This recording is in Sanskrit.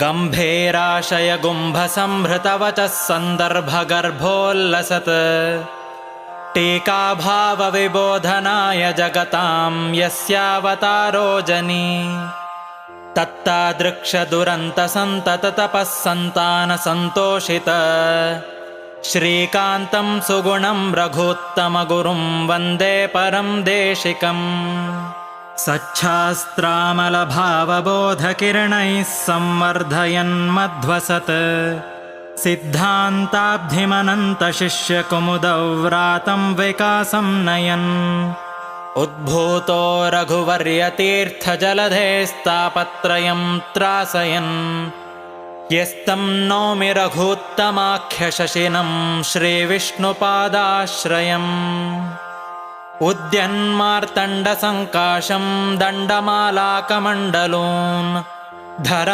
गम्भीराशय गुम्भसंहृतवचः सन्दर्भगर्भोल्लसत्। टीकाभावविबोधनाय जगतां यस्यावतारो जनी। तत्तादृक्षदुरन्तसन्ततपः सन्तानसन्तोषित श्रीकान्तं सुगुणं रघुत्तमगुरुं वन्दे परं देशिकम् सच्छास्त्रामलभावबोधकिरणैः संवर्धयन्मध्वसत् सिद्धान्ताब्धिमनन्तशिष्यकुमुदौ व्रातं विकासं नयन्। उद्भूतो रघुवर्यतीर्थजलधेस्तापत्रयं त्रासयन्। यस्तं नौमि रघूत्तमाख्यशशिनं श्रीविष्णुपादाश्रयम् उद्यन्मार्तण्डसङ्काशं दण्डमालाकमण्डलून् धर